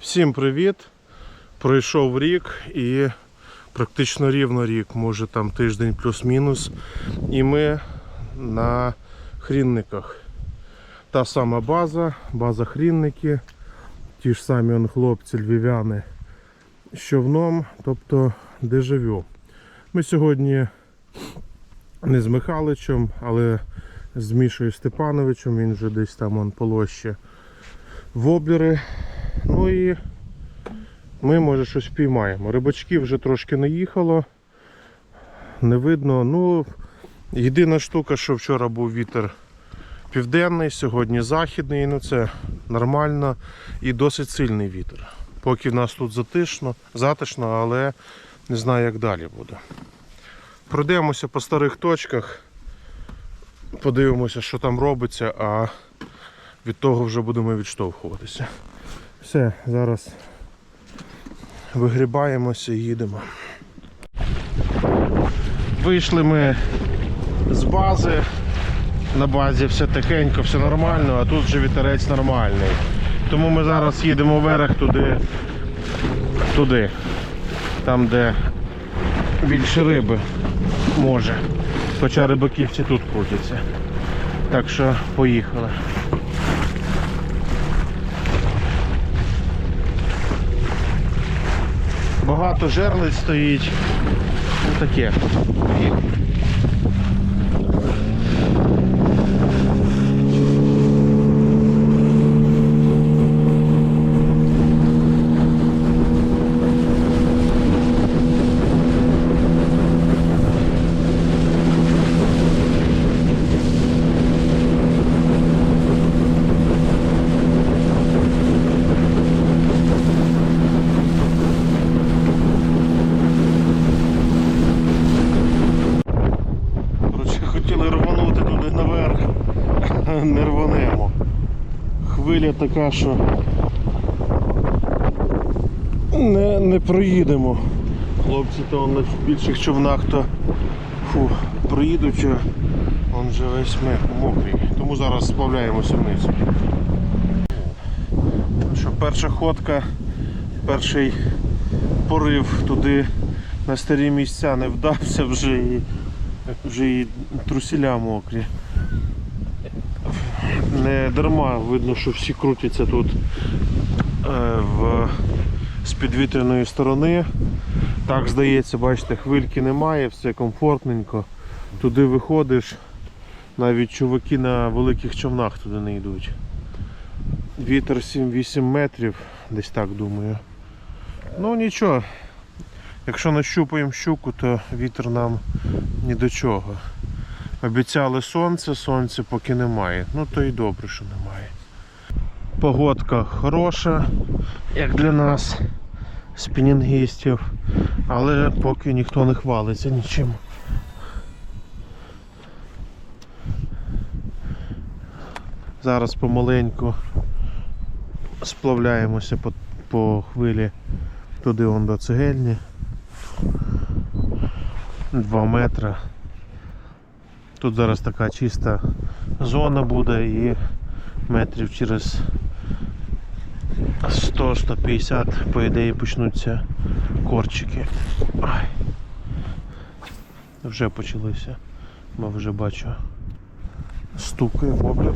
Всім привіт! Пройшов рік і практично рівно рік, може там тиждень плюс-мінус. І ми на хрінниках. Та сама база, база хрінники, ті ж самі он, хлопці львів'яни з човном, тобто дежавю. Ми сьогодні не з Михайличем, але з Мішою Степановичем, він вже десь там он полоще. Воблери. Ну і ми може щось впіймаємо. Рибачків вже трошки наїхало. Не видно. Ну, єдина штука, що вчора був вітер південний, сьогодні західний, ну це нормально і досить сильний вітер. Поки в нас тут затишно, затишно, але не знаю, як далі буде. Пройдемося по старих точках, подивимося, що там робиться, а від того вже будемо відштовхуватися. Все, зараз вигрібаємося і їдемо. Вийшли ми з бази. На базі все тихенько, все нормально, а тут вже вітерець нормальний. Тому ми зараз їдемо вверх туди, туди, там де більше риби може. Хоча рибаківці тут крутяться. Так що поїхали. Багато жерлиць стоїть. Ось таке. Коротше, хотіли рванути туди наверх, не рванемо. Хвиля така, що не, не проїдемо. Хлопці то на більших човнах то фу, проїдуть, он же весь ми мокрий. Тому зараз сплавляємося вниз. Що перша ходка, перший порив туди на старі місця не вдався вже і вже і трусіля мокрі. Не дарма видно, що всі крутяться тут е, в, з підвітряної сторони. Так здається, бачите, хвильки немає, все комфортненько. Туди виходиш, навіть чуваки на великих човнах туди не йдуть. Вітер 7-8 метрів, десь так думаю. Ну нічого, якщо нащупаємо щуку, то вітер нам ні до чого. Обіцяли сонце, сонця поки немає. Ну то і добре, що немає. Погодка хороша, як для нас, спінінгістів, але поки ніхто не хвалиться нічим. Зараз помаленьку сплавляємося по, по хвилі туди вон до цегельні. 2 метри. Тут зараз така чиста зона буде і метрів через 100-150 по ідеї почнуться корчики. Ай. Вже почалися. Бо вже бачу стукає воблер.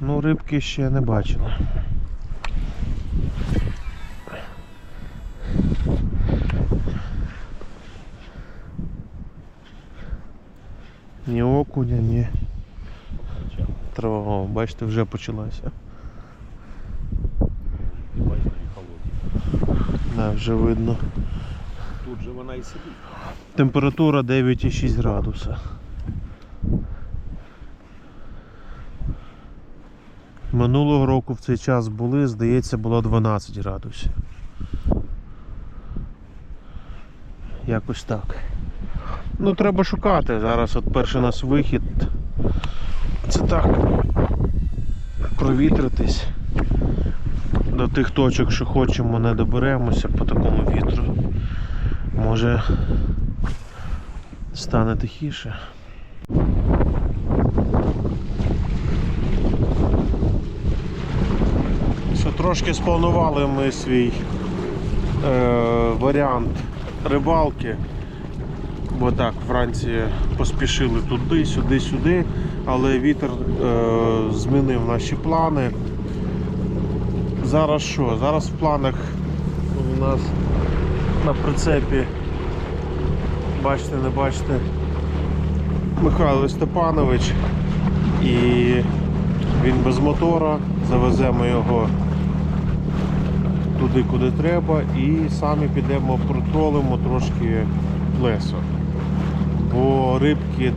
Ну, рибки ще не бачили. Ні окуня, ні травого. Бачите, вже почалося. Бачно і холодно. Да, вже видно. Тут же вона і сидить. Температура 9,6 градуса. Минулого року в цей час були, здається, було 12 градусів. Якось так. Ну, треба шукати. Зараз от перший нас вихід. Це так. Провітритись. До тих точок, що хочемо, не доберемося по такому вітру. Може стане тихіше. Трошки спланували ми свій е, варіант рибалки. Бо так, Франція поспішили туди, сюди, сюди, але вітер е, змінив наші плани. Зараз що? Зараз в планах у нас на прицепі, бачите, не бачите, Михайло Степанович і він без мотора, завеземо його туди, куди треба, і самі підемо протролимо трошки плесо. Бо рибки е,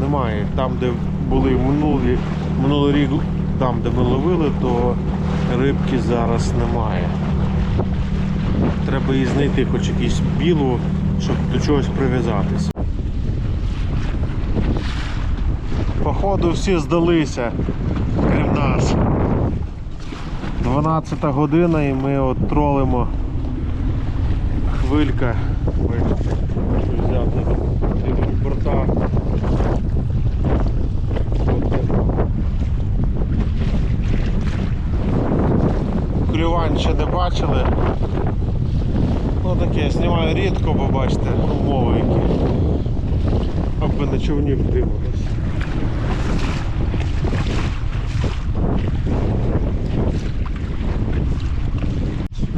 немає. Там, де були минулі, минулий рік, там, де ми ловили, то рибки зараз немає. Треба її знайти хоч якусь білу, щоб до чогось прив'язатися. Походу всі здалися, крім нас. 12 година і ми от тролимо хвилька. Взяти борта. Клювань ще не бачили. Ну таке, знімаю рідко, бо бачите, умови які. Аби на човні втримались.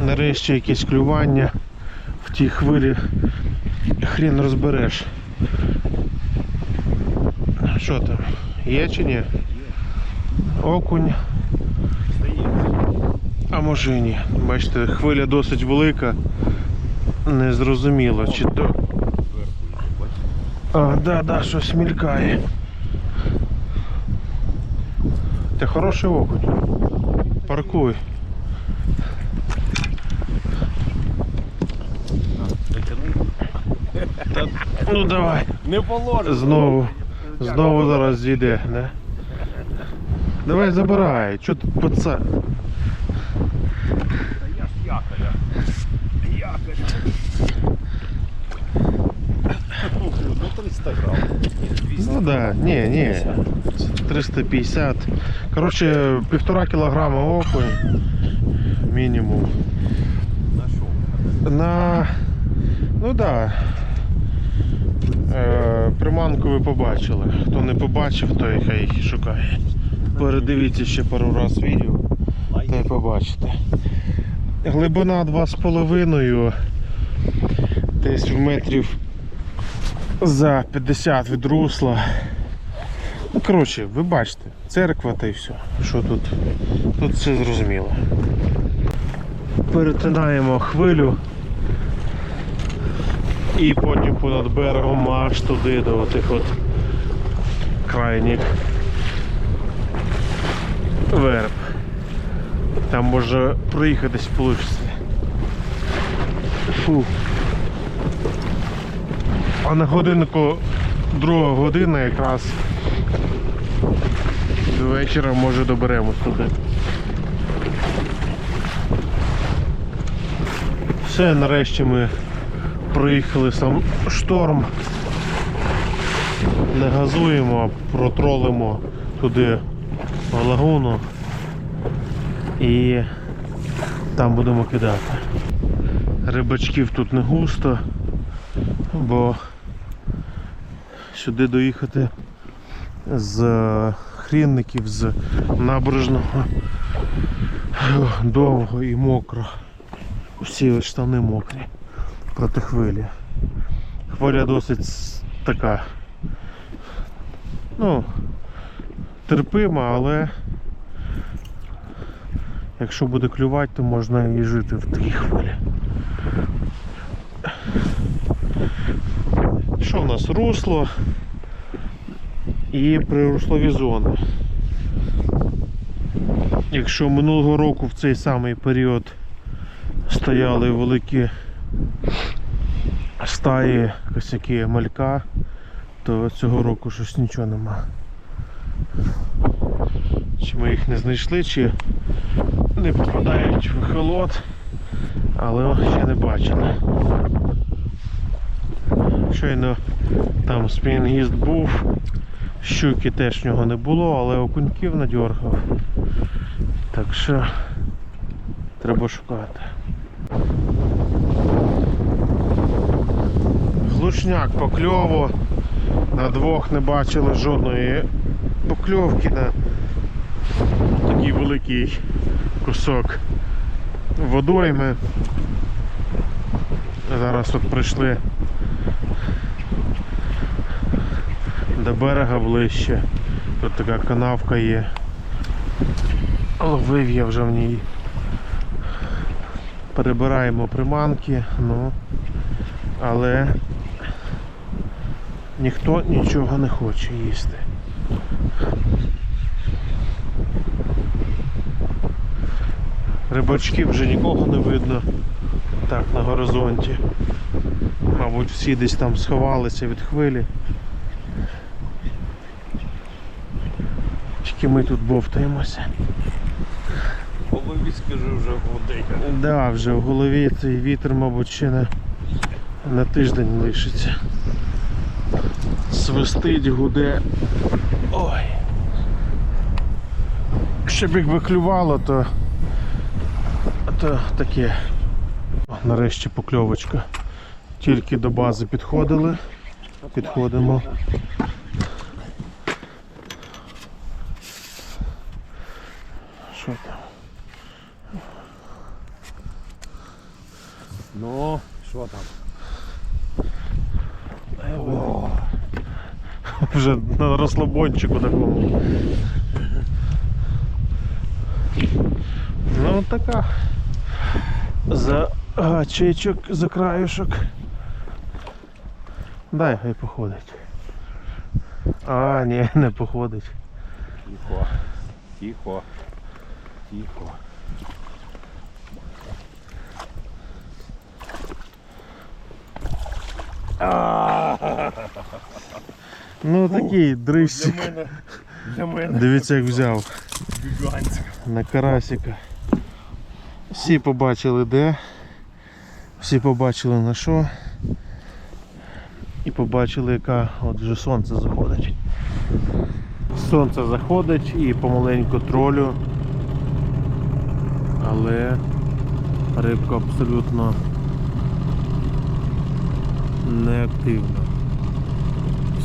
Нарешті якесь клювання в тій хвилі хрін розбереш. Що там? Є чи ні? Окунь. А може і ні. Бачите, хвиля досить велика. Незрозуміло, чи то. А, да, да, щось мількає. Ти хороший окунь. Паркуй. Ну давай. Не положено. Знову. Знову зараз зійде, не? Давай забирай. Чо тут паца? Та я ж якоря. Якоря. Ну 300 грам. Ну да, ні, ні. 350. Коротше, півтора кілограма окунь. Мінімум. На що? На. Ну да. Е, приманку ви побачили. Хто не побачив, той хай шукає. Передивіться ще пару раз відео. Та й побачите. Глибина 2,5 десь в метрів за 50 від русла. Ну, коротше, ви бачите, церква та й все. Що тут? Тут все зрозуміло. Перетинаємо хвилю і потім понад берегом аж туди до тих от крайніх верб. Там може проїхатись вийде. Фу. А на годиннику друга година якраз до вечора може доберемось туди. Все, нарешті ми проїхали сам шторм. Не газуємо, а протролимо туди лагуну і там будемо кидати. Рибачків тут не густо, бо сюди доїхати з хрінників, з набережного довго і мокро. Всі штани мокрі проти хвилі. Хвиля досить така. Ну, терпима, але якщо буде клювати, то можна і жити в такій хвилі. Що в нас? Русло і прируслові зони. Якщо минулого року в цей самий період стояли великі стаї косяки малька, то цього року щось нічого нема. Чи ми їх не знайшли, чи не попадають в ехолот, але ще не бачили. Щойно там спінгіст був, щуки теж в нього не було, але окуньків надьоргав. Так що треба шукати. Глушняк по кльову. На двох не бачили жодної покльовки на такий великий кусок водойми. Зараз от прийшли до берега ближче. Тут така канавка є. Ловив я вже в ній. Перебираємо приманки, ну, але ніхто нічого не хоче їсти. Рибачків вже нікого не видно. Так, на горизонті. Мабуть, всі десь там сховалися від хвилі. Тільки ми тут бовтаємося. Голові скажи вже годить. Да, вже в голові цей вітер, мабуть, ще на, на тиждень лишиться. Свистить, гуде. Ой. Щоб якби клювало, то, то таке. Нарешті покльовочка. Тільки до бази підходили. Підходимо. Що там? Ну, що там? Вже на розслабончику такому. Ну така. За гачечок, за краюшок. Дай хай походить. А, ні, не походить. Тихо. Тихо. Тихо. Ну такий Для мене. Для мене. Дивіться як взяв. Гігантська. на карасика. Всі побачили де, всі побачили на що. І побачили, яка от вже сонце заходить. Сонце заходить і помаленьку тролю. Але рибка абсолютно неактивна.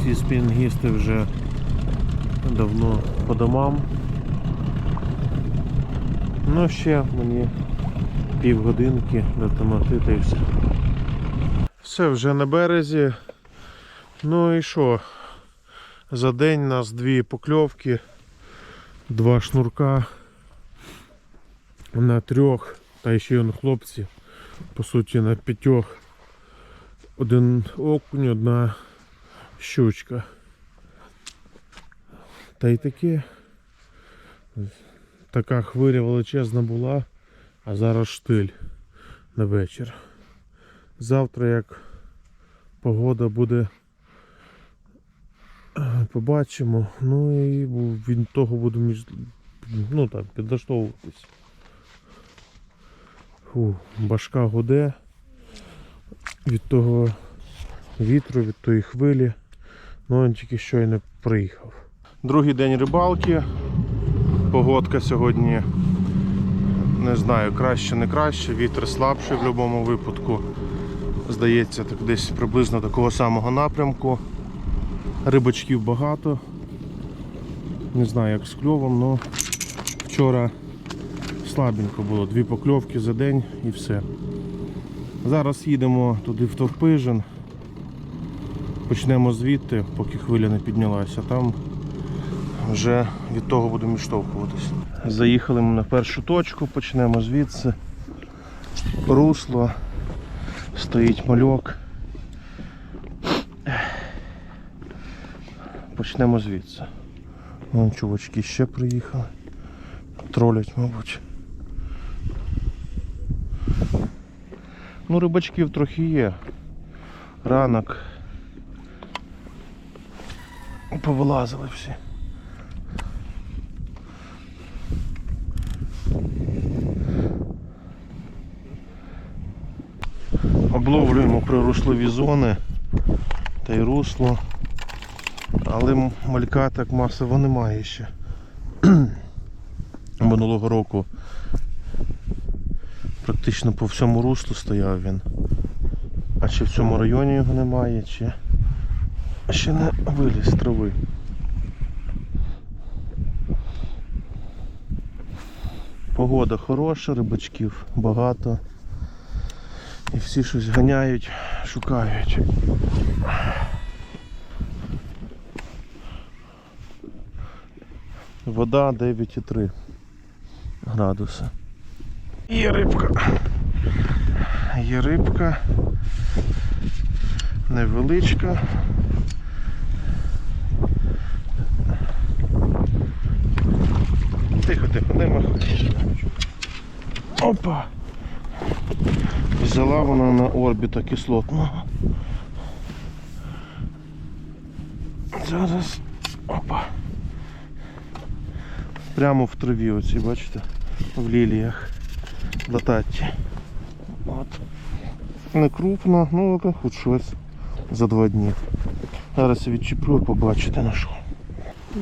Всі спінгісти вже давно по домам. Ну ще мені півгодинки до темноти та все. Все вже на березі. Ну і що? За день нас дві покльовки, два шнурка на трьох, та ще й хлопці, по суті на п'ятьох. Один окунь, одна щучка. Та й таке така хвиля величезна була, а зараз штиль на вечір. Завтра, як погода буде, побачимо. Ну і від того буду між... ну, так, підлаштовуватись. Фу, башка гуде від того вітру, від тої хвилі. Ну він тільки щойно приїхав. Другий день рибалки. Погодка сьогодні не знаю, краще, не краще, вітер слабший в будь-якому випадку. Здається, так десь приблизно такого самого напрямку. Рибачків багато. Не знаю як з кльовом, але вчора слабенько було, дві покльовки за день і все. Зараз їдемо туди в Товпижин. Почнемо звідти, поки хвиля не піднялася. Там вже від того будемо відштовхуватись. Заїхали ми на першу точку, почнемо звідси. Русло, стоїть мальок. Почнемо звідси. Вон чувачки ще приїхали. Тролять, мабуть. Ну, рибачків трохи є. Ранок. Повилазили всі. Обловлюємо прирушливі зони та й русло. Але малька так масово немає ще. Минулого року практично по всьому руслу стояв він. А чи в цьому районі його немає, чи ще не виліз з трави. Погода хороша, рибачків багато. І всі щось ганяють, шукають. Вода 9,3 градуси. Є рибка. Є рибка. Невеличка. Тихо. Опа! Взяла вона на орбіта кислотного. Зараз. Опа. Прямо в траві оці, бачите? В ліліях. Лататті. От. Не крупно, ну але хоч щось за два дні. Зараз я відчіплю, побачите на що.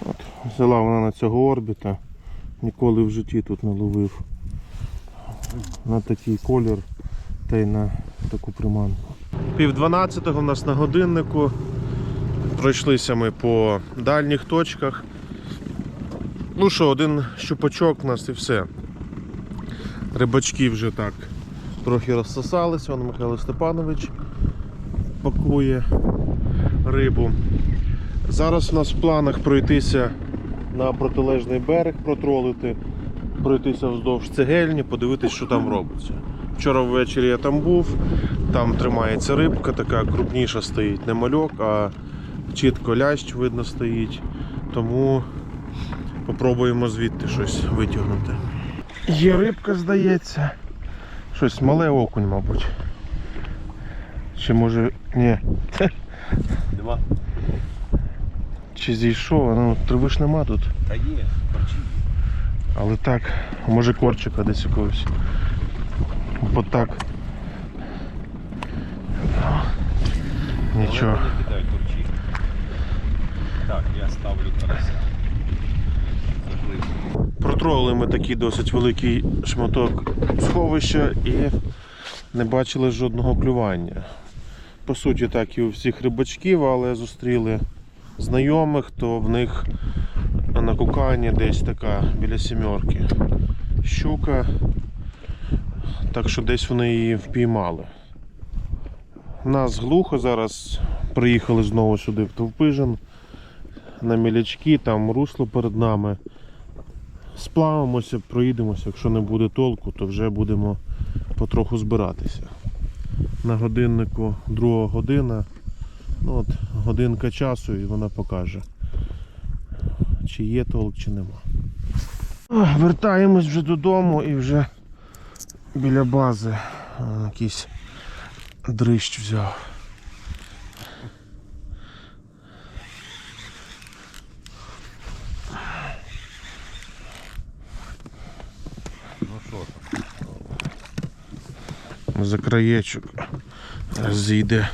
От. Взяла вона на цього орбіта. Ніколи в житті тут не ловив. На такий колір та й на таку приманку. Пів дванадцятого в нас на годиннику. Пройшлися ми по дальніх точках. Ну що, один щупачок у нас і все. Рибачки вже так трохи розсосалися. Вон Михайло Степанович пакує рибу. Зараз у нас в планах пройтися на протилежний берег, протролити, пройтися вздовж цегельні, подивитися, що там робиться. Вчора ввечері я там був, там тримається рибка, така крупніша стоїть, не мальок, а чітко лящ видно стоїть. Тому попробуємо звідти щось витягнути. Є рибка, здається. Щось мале окунь, мабуть. Чи може. Ні. Нема? Чи зійшов, ну трави ж нема тут. Та є, корчі. Але так, може корчика десь якогось. Бо так. Нічого. Але не корчі. Так, я ставлю карася. Заглиб. Протролили ми такий досить великий шматок сховища і не бачили жодного клювання. По суті, так і у всіх рибачків, але зустріли знайомих, то в них на кукані десь така біля сімерки. Щука. Так що десь вони її впіймали. У нас глухо зараз приїхали знову сюди в Товпижин на мілячки, там русло перед нами. Сплавимося, проїдемося, якщо не буде толку, то вже будемо потроху збиратися. На годиннику друга година. Ну от, годинка часу і вона покаже, чи є толк, чи нема. Вертаємось вже додому і вже біля бази якийсь дрищ взяв. За краєчок. Зійде,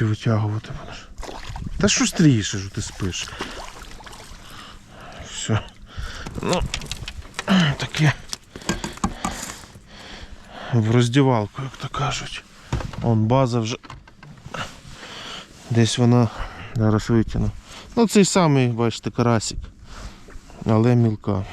поки витягувати будеш. Та що стрієш, що ти спиш? Все. Ну, таке. В роздівалку, як то кажуть. Он база вже. Десь вона зараз витягну. Ну цей самий, бачите, карасик. Але мілка.